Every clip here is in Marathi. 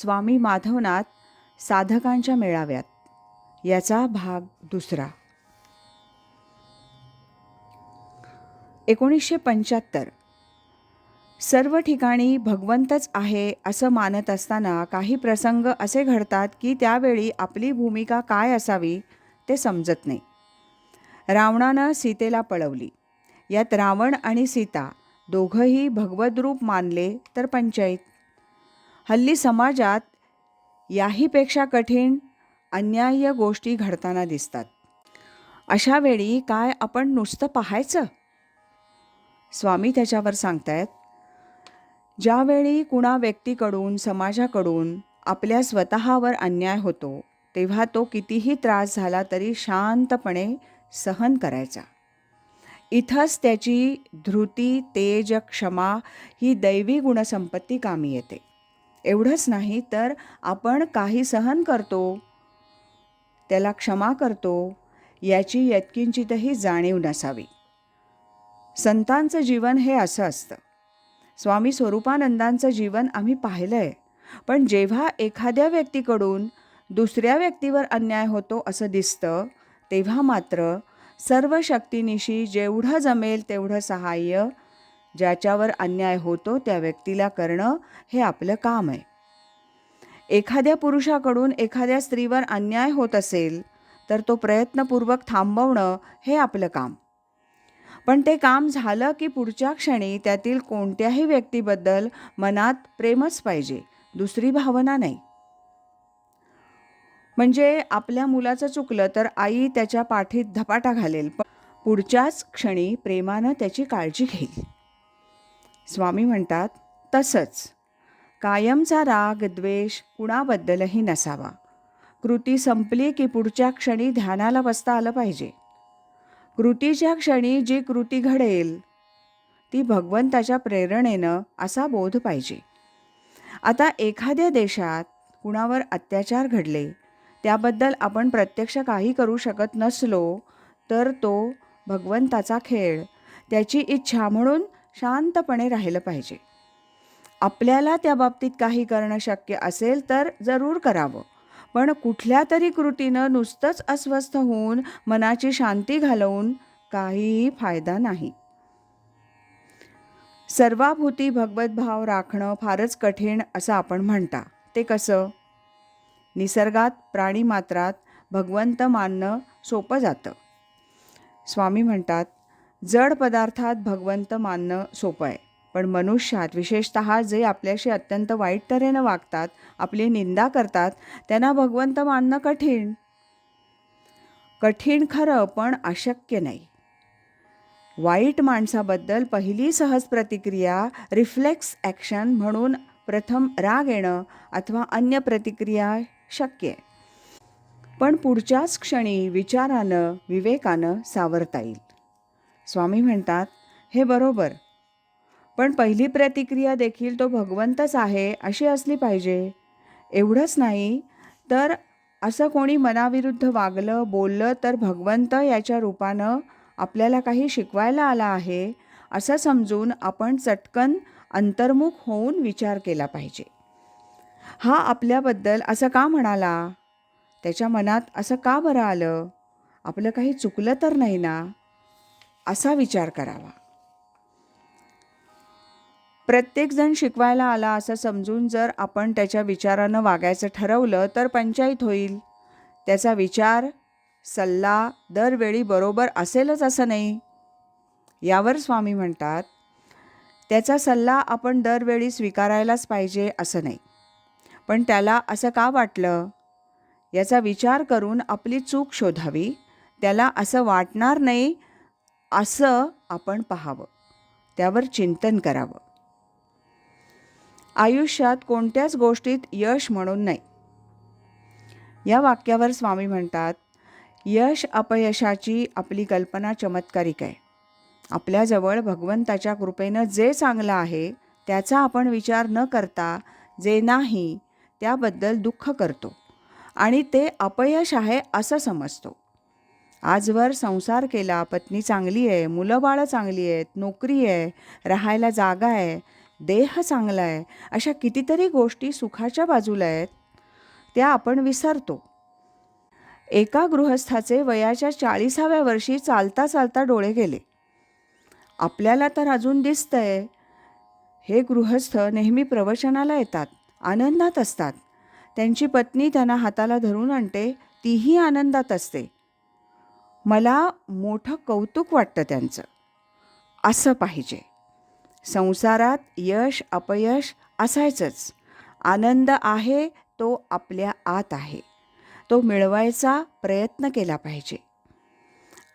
स्वामी माधवनाथ साधकांच्या मेळाव्यात. याचा भाग दुसरा. एकोणीसशे पंच्याहत्तर. सर्व ठिकाणी भगवंतच आहे असं मानत असताना काही प्रसंग असे घडतात की त्यावेळी आपली भूमिका काय असावी ते समजत नाही. रावणानं सीतेला पळवली. यात रावण आणि सीता दोघंही भगवद्रूप मानले तर पंचायत हल्ली समाजात याहीपेक्षा कठीण अन्याय्य गोष्टी घडताना दिसतात. अशा वेळी काय आपण नुसतं पाहायचं? स्वामी त्याच्यावर सांगतायत ज्यावेळी कुणा व्यक्तीकडून समाजाकडून आपल्या स्वतःवर अन्याय होतो तेव्हा तो कितीही त्रास झाला तरी शांतपणे सहन करायचा. इथंच त्याची धृती तेज क्षमा ही दैवी गुणसंपत्ती कामी येते. एवढंच नाही तर आपण काही सहन करतो. त्याला क्षमा करतो. याची यत्किंचितही जाणीव नसावी. संतांचं जीवन हे असं असतं. स्वामी स्वरूपानंदांचं जीवन आम्ही पाहिलं आहे पण जेव्हा एखाद्या व्यक्तीकडून दुसऱ्या व्यक्तीवर अन्याय होतो असं दिसतं तेव्हा मात्र सर्व शक्तीनिशी जेवढं जमेल तेवढं सहाय्य ज्याच्यावर अन्याय होतो त्या व्यक्तीला करणं हे आपलं काम आहे. एखाद्या पुरुषाकडून एखाद्या स्त्रीवर अन्याय होत असेल तर तो प्रयत्नपूर्वक थांबवणं हे आपलं काम. पण ते काम झालं की पुढच्या क्षणी त्यातील कोणत्याही व्यक्तीबद्दल मनात प्रेमच पाहिजे दुसरी भावना नाही. म्हणजे आपल्या मुलाचं चुकलं तर आई त्याच्या पाठीत धपाटा घालेल पण पुढच्याच क्षणी प्रेमानं त्याची काळजी घेईल. स्वामी म्हणतात तसंच. कायमचा राग द्वेष कुणाबद्दलही नसावा. कृती संपली की पुढच्या क्षणी ध्यानाला बसता आलं पाहिजे. कृतीच्या क्षणी जी कृती घडेल ती भगवंताच्या प्रेरणेनं असा बोध पाहिजे. आता एखाद्या देशात कुणावर अत्याचार घडले त्याबद्दल आपण प्रत्यक्ष काही करू शकत नसलो तर तो भगवंताचा खेळ त्याची इच्छा म्हणून शांतपणे राहिलं पाहिजे. आपल्याला त्या बाबतीत काही करणं शक्य असेल तर जरूर करावं. पण कुठल्या तरी कृतीनं नुसतंच अस्वस्थ होऊन मनाची शांती घालवून काहीही फायदा नाही. सर्वाभूती भगवतभाव राखणं फारच कठीण असं आपण म्हणता. ते कसं? निसर्गात प्राणीमात्रात भगवंत मानणं सोपं जातं. स्वामी म्हणतात जड पदार्थात भगवंत मानणं सोपं आहे. पण मनुष्यात विशेषत जे आपल्याशी अत्यंत वाईट तऱ्हेनं वागतात आपली निंदा करतात त्यांना भगवंत मानणं कठीण. कठीण खरं पण अशक्य नाही. वाईट माणसाबद्दल पहिली सहज प्रतिक्रिया रिफ्लेक्स ॲक्शन म्हणून प्रथम राग येणं अथवा अन्य प्रतिक्रिया शक्य आहे. पण पुढच्याच क्षणी विचारानं विवेकानं सावरता येईल. स्वामी म्हणतात हे बरोबर. पण पहिली प्रतिक्रिया देखील तो भगवंतच आहे अशी असली पाहिजे. एवढंच नाही तर असं कोणी मनाविरुद्ध वागलं बोललं तर भगवंत याच्या रूपानं आपल्याला काही शिकवायला आला आहे असं समजून आपण चटकन अंतर्मुख होऊन विचार केला पाहिजे. हा आपल्याबद्दल असं का म्हणाला? त्याच्या मनात असं का बरं आलं? आपलं काही चुकलं तर नाही ना? असा विचार करावा. प्रत्येकजण शिकवायला आला असं समजून जर आपण त्याच्या विचारानं वागायचं ठरवलं तर पंचायत होईल. त्याचा विचार सल्ला दरवेळी बरोबर असेलच असं नाही. यावर स्वामी म्हणतात त्याचा सल्ला आपण दरवेळी स्वीकारायलाच पाहिजे असं नाही. पण त्याला असं का वाटलं? याचा विचार करून आपली चूक शोधावी त्याला असं वाटणार नाही असं आपण पाहावं. त्यावर चिंतन करावं. आयुष्यात कोणत्याच गोष्टीत यश म्हणून नाही. या वाक्यावर स्वामी म्हणतात यश अपयशाची आपली कल्पना चमत्कारिक आहे. आपल्याजवळ भगवंताच्या कृपेनं जे चांगलं आहे त्याचा आपण विचार न करता जे नाही त्याबद्दल दुःख करतो आणि ते अपयश आहे असं समजतो. आजवर संसार केला पत्नी चांगली आहे मुलं बाळं चांगली आहेत नोकरी आहे राहायला जागा आहे देह चांगला आहे अशा कितीतरी गोष्टी सुखाच्या बाजूला आहेत त्या आपण विसरतो. एका गृहस्थाचे वयाच्या चाळीसाव्या वर्षी चालता चालता डोळे गेले. आपल्याला तर अजून दिसतंय. हे गृहस्थ नेहमी प्रवचनाला येतात आनंदात असतात. त्यांची पत्नी त्यांना हाताला धरून आणते तीही आनंदात असते. मला मोठं कौतुक वाटतं त्यांचं. असं पाहिजे. संसारात यश अपयश असायचंच. आनंद आहे तो आपल्या आत आहे. तो मिळवायचा प्रयत्न केला पाहिजे.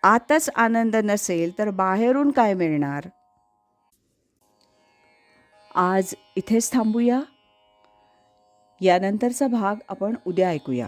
आतच आनंद नसेल तर बाहेरून काय मिळणार? आज इथेच थांबूया. यानंतरचा भाग आपण उद्या ऐकूया.